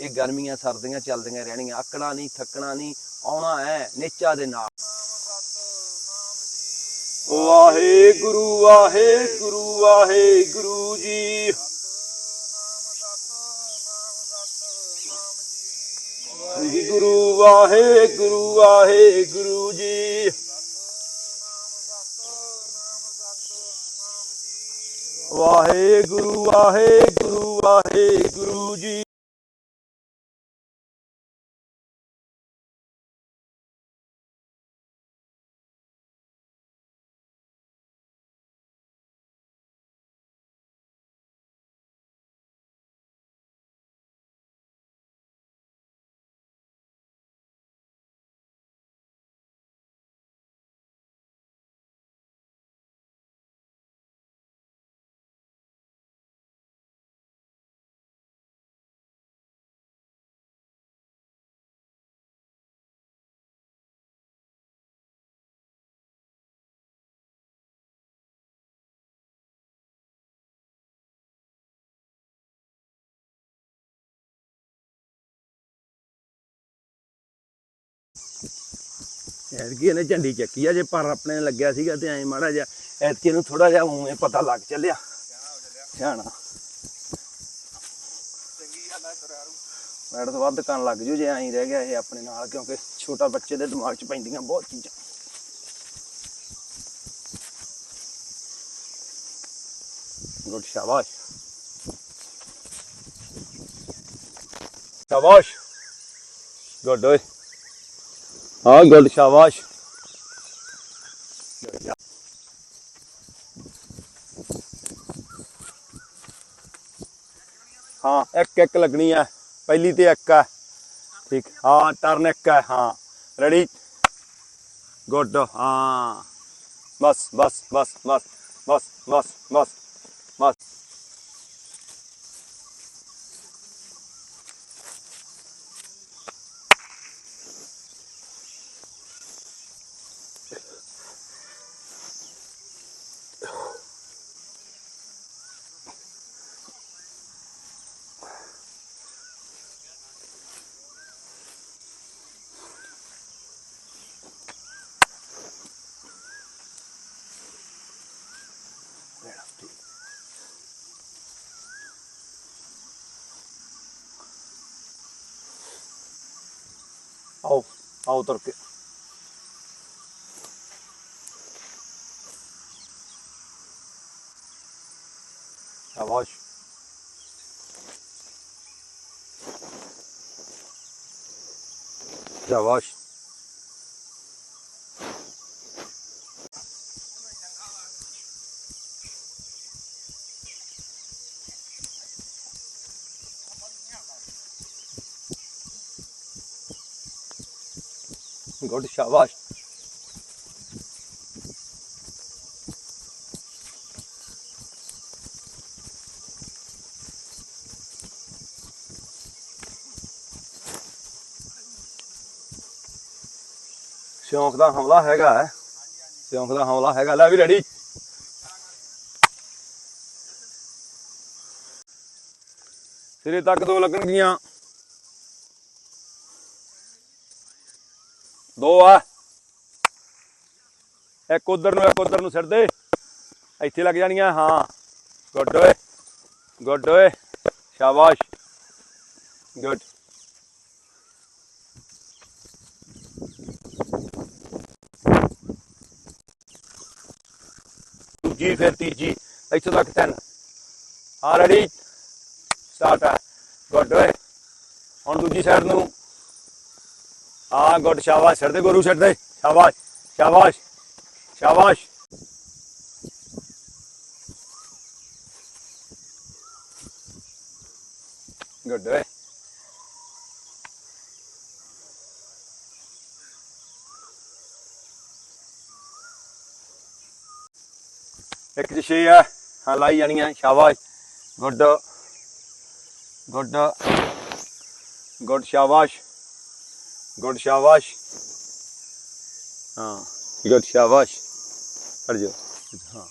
ਇਹ ਗਰਮੀਆਂ ਸਰਦੀਆਂ ਚੱਲਦੀਆਂ ਰਹਿਣੀਆਂ ਆਕੜਾ ਨਹੀਂ ਥੱਕਣਾ ਨਹੀਂ, ਆਉਣਾ ਹੈ ਨੇਚਾ ਦੇ ਨਾਲ। ਵਾਹਿਗੁਰੂ ਵਾਹਿਗੁਰੂ ਵਾਹਿਗੁਰੂ ਜੀ। ਵਾਹਿਗੁਰੂ ਵਾਹਿਗੁਰੂ ਵਾਹਿਗੁਰੂ ਜੀ। ਵਾਹਿਗੁਰੂ ਵਾਹਿਗੁਰੂ ਵਾਹਿਗੁਰੂ ਜੀ। ਐਤਕੀ ਇਹਨੇ ਝੰਡੀ ਚੱਕੀ ਆ ਜੇ ਪਰ ਆਪਣੇ ਲੱਗਿਆ ਸੀਗਾ ਤੇ ਐਂ ਮਾੜਾ ਜਿਹਾ ਐਤਕੀ ਨੂੰ ਥੋੜਾ ਜਿਹਾ ਉਵੇਂ ਪਤਾ ਲੱਗ ਚੱਲਿਆ। ਸਿਆਣਾ। ਮੈਡ ਤੋਂ ਵੱਧ ਕੰਨ ਲੱਗ ਜੂ ਜੇ ਐਂ ਰਹਿ ਗਿਆ ਇਹ ਆਪਣੇ ਨਾਲ ਕਿਉਂਕਿ ਛੋਟਾ ਬੱਚੇ ਦੇ ਦਿਮਾਗ 'ਚ ਪੈਂਦੀਆਂ ਬਹੁਤ ਚੀਜ਼ਾਂ। ਗੁੱਡ ਸ਼ਾਬਾਸ਼। ਸ਼ਾਬਾਸ਼। ਗੁੱਡ ਓਏ। ਹਾਂ ਗੁੱਡ ਸ਼ਾਬਾਸ਼। ਹਾਂ, ਇੱਕ ਇੱਕ ਲੱਗਣੀ ਹੈ ਪਹਿਲੀ ਤੇ ਇੱਕ ਹੈ ਠੀਕ। ਹਾਂ ਟਰਨ ਇੱਕ ਹੈ ਹਾਂ। ਰੈਡੀ ਗੁੱਡ ਹਾਂ। ਬਸ ਬਸ ਬਸ ਬਸ ਬਸ ਬਸ ਬਸ ਬਸ। Right up to ਆਓ ਆਓ ਤੁਰ ਕੇ। ਆਵਾਜ਼ ਆਵਾਜ਼ ਗੁੱਡ ਸ਼ਾਬਾਸ਼। ਸ਼ੌਂਕ ਦਾ ਹਮਲਾ ਹੈਗਾ ਹੈ। ਸ਼ੌਂਕ ਦਾ ਹਮਲਾ ਹੈਗਾ। ਲੈ ਵੀ ਰੈਡੀ। ਸਿਰੇ ਤੱਕ ਦੋ ਲੱਗਣਗੀਆਂ। ਦੋ ਆ। ਇੱਕ ਉਧਰ ਨੂੰ, ਇੱਕ ਉਧਰ ਨੂੰ ਸਿਰ ਦੇ। ਇੱਥੇ ਲੱਗ ਜਾਣੀਆਂ, ਹਾਂ। ਗੁੱਡ ਓਏ ਗੁੱਡ ਓਏ। ਸ਼ਾਬਾਸ਼। ਗੁੱਡ। ਦੂਜੀ ਫਿਰ ਤੀਜੀ, ਇੱਥੋਂ ਤੱਕ ਤਿੰਨ। ਹਾਂ ਰੈਡੀ ਸਟਾਰਟ ਆ। ਗੁੱਡ ਓਏ। ਹੁਣ ਦੂਜੀ ਸਾਈਡ ਨੂੰ ਹਾਂ ਗੁੱਡ ਸ਼ਾਬਾਸ਼, ਛੱਡ ਦੇ ਗੁਰੂ, ਛੱਡ ਦੇ। ਸ਼ਾਬਾਸ਼ ਸ਼ਾਬਾਸ਼ ਸ਼ਾਬਾਸ਼। ਗੁੱਡ ਓਏ। ਇੱਕ ਜਿਸ਼ੇ ਆ, ਹਾਂ, ਲਾਈ ਜਾਣੀਆਂ ਸ਼ਾਬਾਸ਼। ਗੁੱਡ ਗੁੱਡ ਗੁੱਡ ਸ਼ਾਬਾਸ਼। ਗੁੱਡ ਸ਼ਾਬਾਸ਼। ਹਾਂ। ਗੁੱਡ ਸ਼ਾਬਾਸ਼। ਹਟ ਜਾ ਹਾਂ।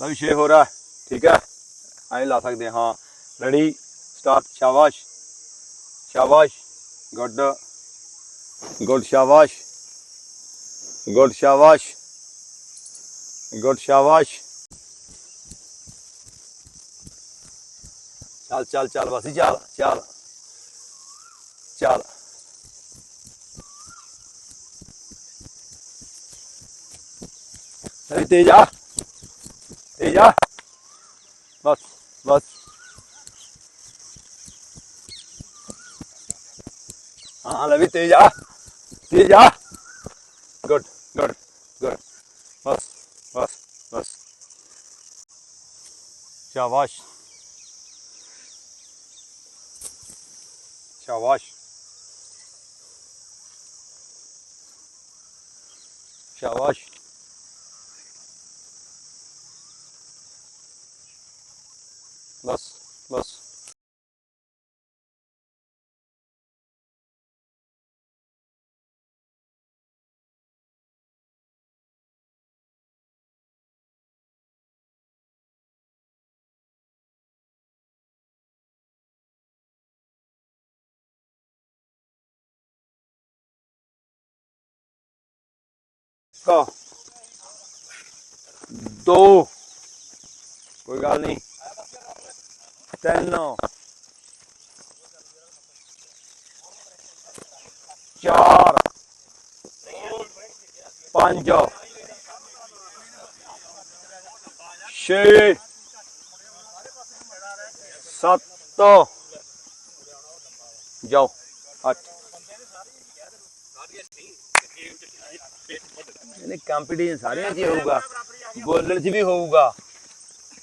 ਲਓ ਵੀ 6 ਹੋ ਰਿਹਾ ਠੀਕ ਹੈ ਐਂ ਲਾ ਸਕਦੇ ਹਾਂ। ਰੈਡੀ ਸਟਾਰਟ ਸ਼ਾਬਾਸ਼। ਸ਼ਾਬਾਸ਼ ਗੁੱਡ ਗੁੱਡ ਸ਼ਾਬਾਸ਼। ਗੁੱਡ ਸ਼ਾਬਾਸ਼। ਗੁੱਡ ਸ਼ਾਬਾਸ਼। ਚੱਲ ਚੱਲ ਚੱਲ ਬਸ ਹੀ ਚੱਲ ਚੱਲ ਚੱਲ ਅਰੇ ਤੇਜ ਆ ਤੇਜ ਆ ਬਸ ਬਸ ਹਾਂ ਲੈ ਵੀ ਤੇਜ ਆ ਤੇਜ ਆ ਗੁੱਡ ਗੁੱਡ ਗੁੱਡ ਬਸ ਬਸ ਬਸ ਸ਼ਾਬਾਸ਼ ਸ਼ਾਬਾਸ਼ ਸ਼ਾਬਾਸ਼ ਬਸ ਦੋ। ਕੋਈ ਗੱਲ ਨਹੀਂ। ਤਿੰਨ। ਚਾਰ। ਪੰਜ। ਛੇ। ਸੱਤ। ਜਾਓ। ਅੱਠ। ਇਹਨੇ ਕੰਪੀਟੀਸ਼ਨ ਸਾਰਿਆਂ 'ਚ ਹੀ ਹੋਊਗਾ। ਬੋਲਣ 'ਚ ਵੀ ਹੋਊਗਾ।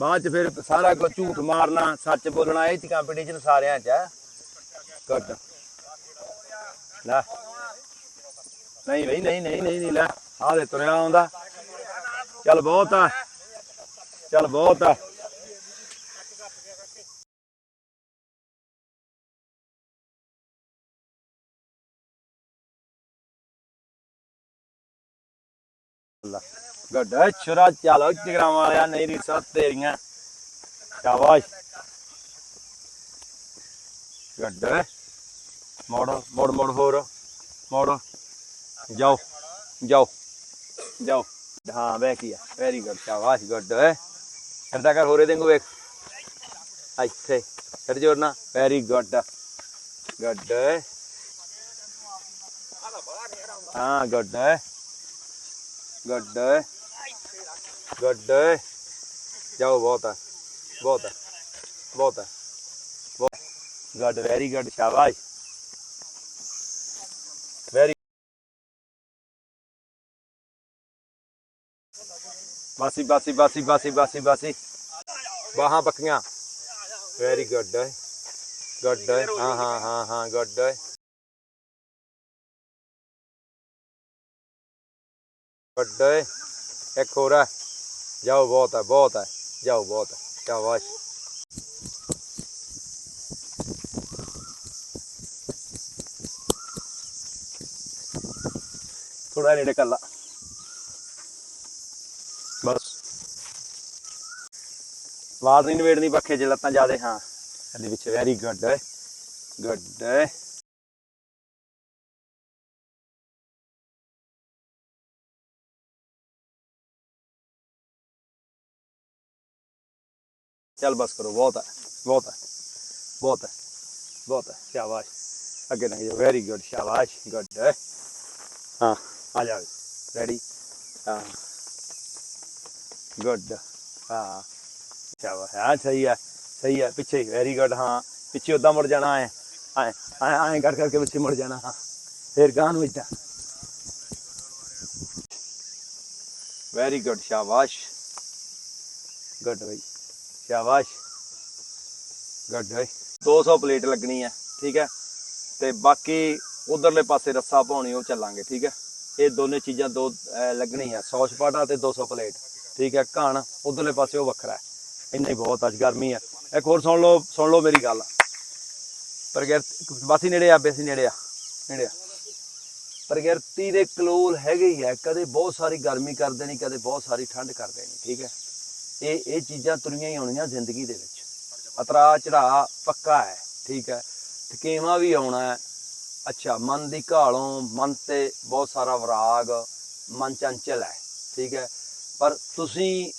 ਬਾਅਦ 'ਚ ਫਿਰ ਸਾਰਾ ਕੁਝ ਝੂਠ ਮਾਰਨਾ ਸੱਚ ਬੋਲਣਾ ਇਹ 'ਚ ਕੰਪੀਟੀਸ਼ਨ ਸਾਰਿਆਂ 'ਚ ਹੈ ਗੁੱਡ ਲੈ। ਨਹੀਂ ਬਈ ਨਹੀਂ ਨਹੀਂ ਨਹੀਂ ਨਹੀਂ ਲੈ। ਆਹ ਦੇ ਤੁਰਿਆ ਆਉਂਦਾ। ਚੱਲ ਬਹੁਤ ਆ। ਚੱਲ ਬਹੁਤ ਆ। ਗੁੱਡ ਛੁਰਾ ਚਲੋ ਜਗਰਾਵਾਂ ਵਾਲਿਆ, ਨਹੀਂ ਰੀਸਾਂ ਤੇਰੀਆਂ। ਸ਼ਾਬਾਸ਼। ਗੁੱਡ। ਮੋੜ ਮੋੜ ਮੋੜ ਹੋਰ। ਮੋੜ। ਜਾਓ ਜਾਓ ਜਾਓ। ਹਾਂ ਬੈ ਕੀ ਆ। ਵੈਰੀ ਗੁੱਡ ਸ਼ਾਬਾਸ਼, ਗੁੱਡ। ਕਰਦਾ ਕਰ ਹੋਰੇ ਦੇਂਗੋ ਵੇਖ। ਇੱਥੇ। ਕਰ ਜੋਰ ਵੈਰੀ ਗੁੱਡ ਗੁੱਡ। ਹਾਂ, ਗੁੱਡ। ਗੁੱਡ ਗੁੱਡ ਜਾਓ, ਬਹੁਤ ਆ। ਬਹੁਤ ਹੈ ਬਹੁਤ ਹੈ ਗੁੱਡ ਵੈਰੀ ਗੁੱਡ ਸ਼ਾਬਾਸ਼। ਵੈਰੀ ਬਾਸੀ ਬਾਸੀ ਬਾਸੀ ਬਾਸੀ ਬਾਸੀ ਬਾਸੀ। ਬਾਹਾਂ ਪੱਕੀਆਂ। ਵੈਰੀ ਗੁੱਡ ਗੁੱਡ ਹਾਂ ਹਾਂ ਹਾਂ ਹਾਂ ਗੁੱਡ ਗੁੱਡ ਇੱਕ ਹੋਰ ਹੈ ਜਾਓ ਬਹੁਤ ਹੈ ਬਹੁਤ ਹੈ ਜਾਓ ਬਹੁਤ ਹੈ ਸ਼ਾਬਾਸ਼। ਥੋੜਾ ਨੇੜੇ ਕਰ ਲਾ। ਬਸ। ਆਵਾਜ਼ ਨਹੀਂ ਨਵੇੜਨੀ ਪੱਖੇ 'ਚ ਲੱਤਾਂ ਜਾਦੇ ਹਾਂ। ਇਹਦੇ ਵਿੱਚ ਵੈਰੀ ਗੁੱਡ ਗੁੱਡ ਚੱਲ ਬਸ ਕਰੋ ਬਹੁਤ ਹੈ ਬਹੁਤ ਹੈ ਬਹੁਤ ਹੈ ਬਹੁਤ ਹੈ ਸ਼ਾਬਾਸ਼ ਅੱਗੇ ਨਹੀਂ ਜਾ ਵੈਰੀ ਗੁੱਡ ਸ਼ਾਬਾਸ਼ ਗੁੱਡ ਹਾਂ ਆ ਜਾ ਰੈਡੀ ਹਾਂ ਗੁੱਡ ਹਾਂ ਸ਼ਾਬਾਸ਼ ਹਾਂ ਸਹੀ ਹੈ ਸਹੀ ਹੈ ਪਿੱਛੇ ਵੈਰੀ ਗੁੱਡ ਹਾਂ ਪਿੱਛੇ ਉਦਾਂ ਮੁੜ ਜਾਣਾ ਹੈ ਐ ਐ ਕਰ ਕਰਕੇ ਪਿੱਛੇ ਮੁੜ ਜਾਣਾ ਹਾਂ ਫਿਰ ਗਾਂ ਨੂੰ ਇਦਾਂ ਵੈਰੀ ਗੁੱਡ ਸ਼ਾਬਾਸ਼ ਗੁੱਡ ਬਈ ਸ਼ਾਬਾਸ਼। ਗੁੱਡ ਬਈ 200 ਪਲੇਟ ਲੱਗਣੀ ਹੈ ਠੀਕ ਹੈ? ਤੇ ਬਾਕੀ ਉਧਰਲੇ ਪਾਸੇ ਰੱਸਾ ਪਾਉਣੀ ਉਹ ਚੱਲਾਂਗੇ ਠੀਕ ਹੈ? ਇਹ ਦੋਨੇ ਚੀਜ਼ਾਂ ਦੋ ਅਹ, ਲੱਗਣੀਆਂ 100 ਸਪਾਟਾ ਤੇ 200 ਪਲੇਟ ਠੀਕ ਹੈ? ਘਣ ਉਧਰਲੇ ਪਾਸੇ ਉਹ ਵੱਖਰਾ ਹੈ। ਇੰਨਾ ਹੀ ਬਹੁਤ ਅੱਜ ਗਰਮੀ ਹੈ। ਇੱਕ ਹੋਰ ਸੁਣ ਲਓ ਸੁਣ ਲਓ ਮੇਰੀ ਗੱਲ। ਪ੍ਰਗਿਰਤੀ ਬਾਸੀ ਨੇੜੇ ਆ ਬੇਸੀ ਨੇੜੇ ਆ ਨੇੜੇ ਆ। ਪ੍ਰਗਿਰਤੀ ਦੇ ਕਲੋਲ ਹੈਗੇ ਹੀ ਹੈ ਕਦੇ ਬਹੁਤ ਸਾਰੀ ਗਰਮੀ ਕਰ ਦੇਣੀ ਕਦੇ ਬਹੁਤ ਸਾਰੀ ਠੰਡ ਕਰ ਦੇਣੀ ਠੀਕ ਹੈ? ਇਹ ਇਹ ਚੀਜ਼ਾਂ ਤੁਰੀਆਂ ਹੀ ਆਉਣੀਆਂ ਜ਼ਿੰਦਗੀ ਦੇ ਵਿੱਚ। ਅਤਰਾ ਚੜਾ ਪੱਕਾ ਹੈ, ਠੀਕ ਹੈ। ਥਕੇਵਾ ਵੀ ਆਉਣਾ ਹੈ। ਅੱਛਾ, ਮਨ ਦੀ ਘਾਲੋਂ, ਮਨ ਤੇ ਬਹੁਤ ਸਾਰਾ ਵਿਰਾਗ, ਮਨ ਚੰਚਲ ਹੈ, ਠੀਕ ਹੈ। ਪਰ ਤੁਸੀਂ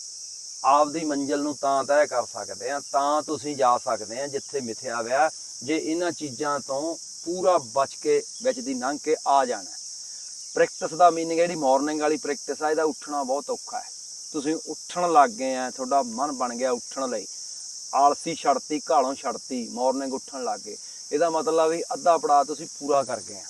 ਆਪਦੀ ਮੰਜ਼ਿਲ ਨੂੰ ਤਾਂ ਤੈਅ ਕਰ ਸਕਦੇ ਆ, ਤਾਂ ਤੁਸੀਂ ਜਾ ਸਕਦੇ ਆ ਜਿੱਥੇ ਮਿਥਿਆ ਹੋਇਆ ਜੇ ਇਹਨਾਂ ਚੀਜ਼ਾਂ ਤੋਂ ਪੂਰਾ ਬਚ ਕੇ, ਵਿੱਚ ਦੀ ਲੰਘ ਕੇ ਆ ਜਾਣਾ ਪ੍ਰੈਕਟਿਸ ਦਾ ਮੀਨਿੰਗ ਹੈ, ਜਿਹੜੀ ਮਾਰਨਿੰਗ ਵਾਲੀ ਪ੍ਰੈਕਟਿਸ ਆ, ਇਹਦਾ ਉੱਠਣਾ ਬਹੁਤ ਔਖਾ ਹੈ। ਤੁਸੀਂ ਉੱਠਣ ਲੱਗ ਗਏ ਆ, ਤੁਹਾਡਾ ਮਨ ਬਣ ਗਿਆ ਉੱਠਣ ਲਈ। ਆਲਸੀ ਛੱਡਤੀ ਘਾਲੋਂ ਛੱਡਤੀ ਮਾਰਨਿੰਗ ਉੱਠਣ ਲੱਗ ਗਏ। ਇਹਦਾ ਮਤਲਬ ਵੀ ਅੱਧਾ ਪੜਾ ਤੁਸੀਂ ਪੂਰਾ ਕਰ ਗਏ ਆ।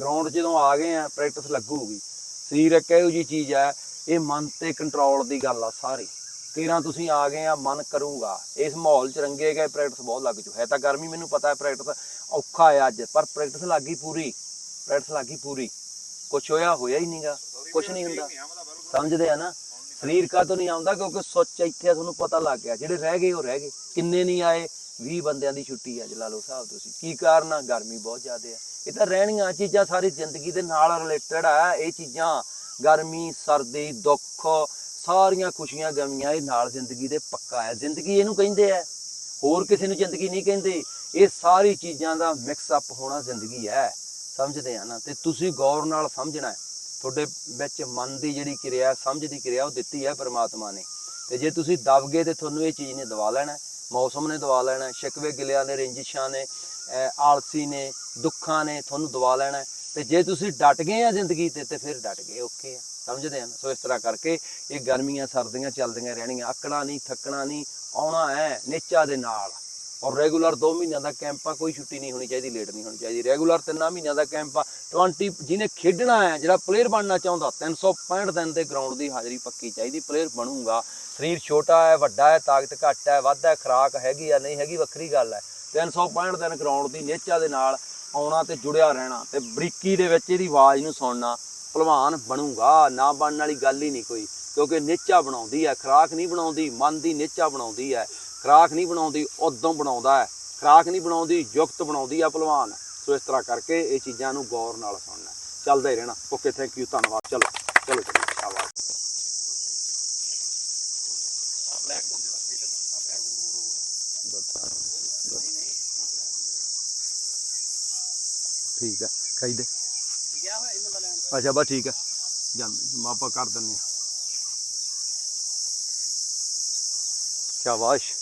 ਗਰਾਊਂਡ ਜਦੋਂ ਆ ਗਏ ਆ ਪ੍ਰੈਕਟਿਸ ਲੱਗੂਗੀ। ਸਰੀਰ ਇੱਕ ਇਹੋ ਜੀ ਚੀਜ਼ ਹੈ ਇਹ ਮਨ ਤੇ ਕੰਟਰੋਲ ਦੀ ਗੱਲ ਆ ਸਾਰੀ। ਤੇਰਾਂ ਤੁਸੀਂ ਆ ਗਏ ਆ, ਮਨ ਕਰੂਗਾ। ਇਸ ਮਾਹੌਲ ਚ ਰੰਗੇ ਗਏ ਪ੍ਰੈਕਟਿਸ ਬਹੁਤ ਲੱਗ ਜੂ। ਹੈ ਤਾਂ ਗਰਮੀ, ਮੈਨੂੰ ਪਤਾ ਹੈ ਪ੍ਰੈਕਟਿਸ ਔਖਾ ਹੈ ਅੱਜ, ਪਰ ਪ੍ਰੈਕਟਿਸ ਲੱਗੀ ਪੂਰੀ। ਪ੍ਰੈਕਟਿਸ ਲੱਗੀ ਪੂਰੀ। ਕੁਛ ਹੋਇਆ ਹੋਇਆ ਹੀ ਨਹੀਂਗਾ ਕੁਛ ਨਹੀਂ ਹੁੰਦਾ। ਸਮਝਦੇ ਆ ਨਾ? ਸਰੀਰ ਕਾ ਤੋਂ ਨਹੀਂ ਆਉਂਦਾ? ਕਿਉਂਕਿ ਸੁੱਚ ਇੱਥੇ ਤੁਹਾਨੂੰ ਪਤਾ ਲੱਗ ਗਿਆ। ਜਿਹੜੇ ਰਹਿ ਗਏ, ਉਹ ਰਹਿ ਗਏ। ਕਿੰਨੇ ਨਹੀਂ ਆਏ? 20 ਬੰਦਿਆਂ ਦੀ ਛੁੱਟੀ ਅੱਜ ਲਾ ਲਓ ਸਾਹਿਬ, ਤੁਸੀਂ। ਕੀ ਕਾਰਨ ਆ? ਗਰਮੀ ਬਹੁਤ ਜ਼ਿਆਦਾ ਆ। ਇਹ ਤਾਂ ਰਹਿਣੀਆਂ ਚੀਜ਼ਾਂ ਸਾਰੀ ਜ਼ਿੰਦਗੀ ਦੇ ਨਾਲ ਰਿਲੇਟਡ ਆ। ਇਹ ਚੀਜ਼ਾਂ, ਗਰਮੀ, ਸਰਦੀ, ਦੁੱਖ, ਸਾਰੀਆਂ ਖੁਸ਼ੀਆਂ, ਗਮੀਆਂ, ਇਹ ਨਾਲ ਜ਼ਿੰਦਗੀ ਦੇ ਪੱਕਾ ਹੈ ਜ਼ਿੰਦਗੀ ਇਹਨੂੰ ਕਹਿੰਦੇ ਆ। ਹੋਰ ਕਿਸੇ ਨੂੰ ਜ਼ਿੰਦਗੀ ਨਹੀਂ ਕਹਿੰਦੇ। ਇਹ ਸਾਰੀ ਚੀਜ਼ਾਂ ਦਾ ਮਿਕਸ ਅਪ ਹੋਣਾ ਜ਼ਿੰਦਗੀ ਹੈ ਸਮਝਦੇ ਆ ਨਾ? ਤੇ ਤੁਸੀਂ ਗੌਰ ਨਾਲ ਸਮਝਣਾ। ਹੈ ਤੁਹਾਡੇ ਵਿੱਚ ਮਨ ਦੀ ਜਿਹੜੀ ਕਿਰਿਆ ਸਮਝ ਦੀ ਕਿਰਿਆ ਉਹ ਦਿੱਤੀ ਹੈ ਪਰਮਾਤਮਾ ਨੇ। ਤੇ ਜੇ ਤੁਸੀਂ ਦਬ ਗਏ ਤੇ ਤੁਹਾਨੂੰ ਇਹ ਚੀਜ਼ ਨੇ ਦਵਾ ਲੈਣਾ ਮੌਸਮ ਨੇ ਦਵਾ ਲੈਣਾ ਹੈ, ਸ਼ਿਕਵੇ ਗਿਲਿਆਂ ਨੇ ਰੰਜਿਸ਼ਾਂ ਨੇ ਅਹ ਆਲਸੀ ਨੇ ਦੁੱਖਾਂ ਨੇ ਤੁਹਾਨੂੰ ਦਵਾ ਲੈਣਾ ਤੇ ਜੇ ਤੁਸੀਂ ਡਟ ਗਏ ਆ ਜ਼ਿੰਦਗੀ ਤੇ ਤੇ ਫਿਰ ਡਟ ਗਏ ਓਕੇ ਆ। ਸਮਝਦੇ ਆ ਨਾ? ਸੋ ਇਸ ਤਰ੍ਹਾਂ ਕਰਕੇ ਇਹ ਗਰਮੀਆਂ ਸਰਦੀਆਂ ਚੱਲਦੀਆਂ ਰਹਿਣੀਆਂ। ਅੱਕਣਾ ਨਹੀਂ ਥੱਕਣਾ ਨਹੀਂ ਆਉਣਾ ਹੈ ਨੇਚਾ ਦੇ ਨਾਲ। ਔਰ ਰੈਗੂਲਰ 2 ਮਹੀਨਿਆਂ ਦਾ ਕੈਂਪ ਆ, ਕੋਈ ਛੁੱਟੀ ਨਹੀਂ ਹੋਣੀ ਚਾਹੀਦੀ ਲੇਟ ਨਹੀਂ ਹੋਣੀ ਚਾਹੀਦੀ। ਰੈਗੂਲਰ 3 ਮਹੀਨਿਆਂ ਦਾ ਕੈਂਪ ਆ। 20 ਜਿਹਨੇ ਖੇਡਣਾ ਹੈ, ਜਿਹੜਾ ਪਲੇਅਰ ਬਣਨਾ ਚਾਹੁੰਦਾ 365 ਦਿਨ ਦੇ ਗਰਾਊਂਡ ਦੀ ਹਾਜ਼ਰੀ ਪੱਕੀ ਚਾਹੀਦੀ ਪਲੇਅਰ ਬਣੂਗਾ। ਸਰੀਰ ਛੋਟਾ ਹੈ, ਵੱਡਾ ਹੈ, ਤਾਕਤ ਘੱਟ ਹੈ, ਵੱਧ ਹੈ, ਖੁਰਾਕ ਹੈਗੀ ਆ, ਨਹੀਂ ਹੈਗੀ, ਵੱਖਰੀ ਗੱਲ ਹੈ। 365 ਦਿਨ ਗਰਾਊਂਡ ਦੀ ਨੇਚਾ ਦੇ ਨਾਲ ਆਉਣਾ ਤੇ ਜੁੜਿਆ ਰਹਿਣਾ ਤੇ ਬਰੀਕੀ ਦੇ ਵਿੱਚ ਇਹਦੀ ਆਵਾਜ਼ ਨੂੰ ਸੁਣਨਾ ਭਲਵਾਨ ਬਣੂਗਾ। ਨਾ ਬਣਨ ਵਾਲੀ ਗੱਲ ਹੀ ਨਹੀਂ ਕੋਈ, ਕਿਉਂਕਿ ਨੇਚਾ ਬਣਾਉਂਦੀ ਹੈ, ਖੁਰਾਕ ਨਹੀਂ ਬਣਾਉਂਦੀ, ਮਨ ਦੀ ਨੇਚਾ ਬਣਾਉਂਦੀ ਹੈ। ਖੁਰਾਕ ਨਹੀਂ ਬਣਾਉਂਦੀ, ਉਦੋਂ ਬਣਾਉਂਦਾ ਹੈ। ਖੁਰਾਕ ਨਹੀਂ ਬਣਾਉਂਦੀ, ਯੁਕਤ ਬਣਾਉਂਦੀ ਆ ਭਲਵਾਨ। ਸੋ ਇਸ ਤਰ੍ਹਾਂ ਕਰਕੇ ਇਹ ਚੀਜ਼ਾਂ ਨੂੰ ਗੌਰ ਨਾਲ ਸੁਣਨਾ। ਚੱਲਦਾ ਹੀ ਰਹਿਣਾ। ਓਕੇ ਥੈਂਕ ਯੂ ਧੰਨਵਾਦ। ਚਲੋ ਚਲੋ ਚਲੋ ਸ਼ਾਬਾਸ਼। ਠੀਕ ਹੈ ਕਹੀ ਦੇ। ਅੱਛਾ, ਬਸ ਠੀਕ ਹੈ ਜਾਂਦੇ, ਆਪਾਂ ਕਰ ਦਿੰਨੇ ਆ ਸ਼ਾਬਾਸ਼।